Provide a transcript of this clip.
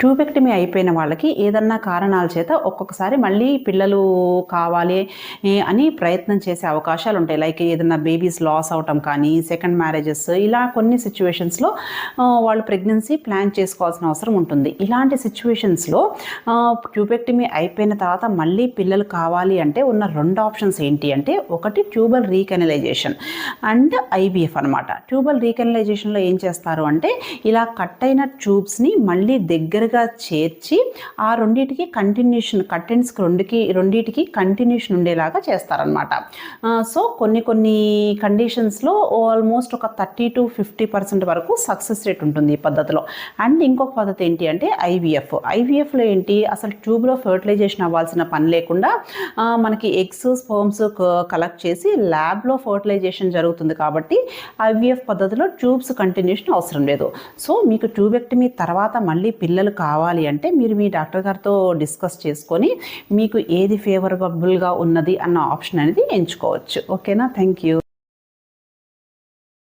Tubectomy అయిపోయిన వాళ్ళకి ఏదన్నా కారణాల చేత ఒక్కొక్కసారి మళ్ళీ పిల్లలు కావాలి అని ప్రయత్నం చేసే అవకాశాలు ఉంటాయి. లైక్ ఏదన్నా బేబీస్ లాస్ అవటం కానీ సెకండ్ మ్యారేజెస్ ఇలా కొన్ని సిచ్యువేషన్స్లో వాళ్ళు ప్రెగ్నెన్సీ ప్లాన్ చేసుకోవాల్సిన అవసరం ఉంటుంది. ఇలాంటి సిచ్యువేషన్స్లో ట్యూబెక్టమీ అయిపోయిన తర్వాత మళ్ళీ పిల్లలు కావాలి అంటే ఉన్న రెండు ఆప్షన్స్ ఏంటి అంటే ఒకటి ట్యూబల్ రీకెనలైజేషన్ అండ్ ఐవీఎఫ్ అనమాట ట్యూబల్ రీకెనలైజేషన్లో ఏం చేస్తారు అంటే ఇలా కట్ అయిన ట్యూబ్స్ని మళ్ళీ దగ్గర దగ్గరగా చేర్చి ఆ రెండింటికి కంటిన్యూషన్ కట్టెన్స్కి రెండుకి రెండింటికి కంటిన్యూషన్ ఉండేలాగా చేస్తారనమాట సో కొన్ని కొన్ని కండిషన్స్లో ఆల్మోస్ట్ ఒక థర్టీ టు ఫిఫ్టీ పర్సెంట్ వరకు సక్సెస్ రేట్ ఉంటుంది ఈ పద్ధతిలో. అండ్ ఇంకొక పద్ధతి ఏంటి అంటే ఐవీఎఫ్ ఐవీఎఫ్లో ఏంటి? అసలు ట్యూబ్లో ఫర్టిలైజేషన్ అవ్వాల్సిన పని లేకుండా మనకి ఎగ్స్ స్పోమ్స్ కలెక్ట్ చేసి ల్యాబ్లో ఫర్టిలైజేషన్ జరుగుతుంది కాబట్టి ఐవీఎఫ్ పద్ధతిలో ట్యూబ్స్ కంటిన్యూషన్ అవసరం లేదు. సో మీకు ట్యూబెక్టమీ తర్వాత మళ్ళీ పిల్లలు కావాలి అంటే మీరు మీ డాక్టర్ గారితో డిస్కస్ చేసుకొని మీకు ఏది ఫేవరబుల్గా ఉన్నది అన్న ఆప్షన్ అనేది ఎంచుకోవచ్చు. ఓకేనా థ్యాంక్ యూ